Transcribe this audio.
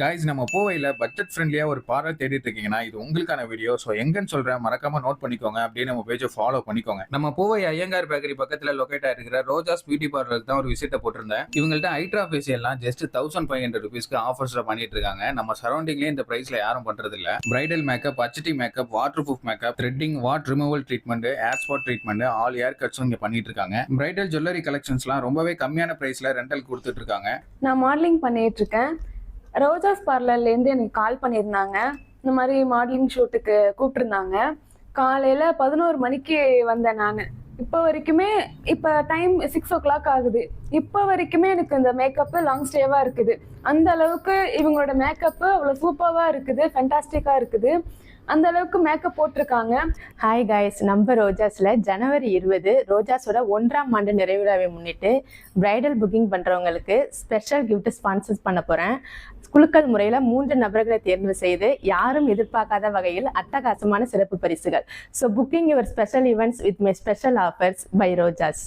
Guys நம்ம போவையில் budget ஃப்ரெண்ட்லியாக ஒரு பார்லர் தேடிட்டு இருக்கீங்கன்னா இது உங்களுக்கான வீடியோ ஸோ எங்கன்னு சொல்கிறேன் மறக்காம நோட் பண்ணிக்கோங்க. அப்படியே நம்ம பேஜை ஃபாலோ பண்ணிக்கோங்க. நம்ம போவை ஐயங்கார் பேக்கரி பக்கத்தில் லொக்கேட் ஆயிருக்கிற ரோஜாஸ் பியூட்டி பார்லருக்கு தான் ஒரு விசிட்டை போட்டிருந்தேன். இவங்கள்ட்ட ஹைட்ரா ஃபேஷியல்லாம் ஜஸ்ட் தௌசண்ட் ஃபைவ் ஹண்ட்ரட் ருபீஸ்க்கு ஆஃபர்ஸில் பண்ணிட்டு இருக்காங்க. நம்ம சரௌண்டிங்லேயே இந்த ப்ரைஸில் யாரும் பண்ணுறது இல்ல bridal makeup அச்சடி makeup waterproof makeup threading wart removal treatment hair spot treatment all hair கட்ஸும் இங்கே பண்ணிட்டு இருக்காங்க. பிரைடல் ஜுவல்லரி கலெக்ஷன்ஸ்லாம் ரொம்பவே கம்மியான ப்ரைஸில் ரெண்டல் கொடுத்துட்டு இருக்காங்க. நான் மாடலிங் பண்ணிட்டு இருக்கேன். ரோஜாஸ் பார்லர்லேருந்து எனக்கு கால் பண்ணியிருந்தாங்க. இந்த மாதிரி மாடலிங் ஷூட்டுக்கு கூப்பிட்டுருந்தாங்க. காலையில் பதினோரு மணிக்கு வந்தேன் நான். இப்போ வரைக்குமே இப்போ டைம் சிக்ஸ் ஓ கிளாக் ஆகுது. இப்போ வரைக்குமே எனக்கு இந்த மேக்கப்பு லாங் ஸ்டேவாக இருக்குது. அந்த அளவுக்கு இவங்களோட மேக்கப்பு அவ்வளோ சூப்பராக இருக்குது ஃபென்டாஸ்டிக்காக இருக்குது. அந்த அளவுக்கு மேக்கப் போட்டிருக்காங்க. ஹாய் காய்ஸ் நம்ம ரோஜாஸில் ஜனவரி இருபது ரோஜாஸோட ஒன்றாம் ஆண்டு நிறைவிழாவை முன்னிட்டு பிரைடல் புக்கிங் பண்ணுறவங்களுக்கு ஸ்பெஷல் கிஃப்ட் ஸ்பான்சர்ஸ் பண்ண போகிறேன் குலுக்கல் முறையில் மூன்று நபர்களை தேர்வு செய்து யாரும் எதிர்பார்க்காத வகையில் அட்டகாசமான சிறப்பு பரிசுகள். So booking your special events with my special offers by Roja's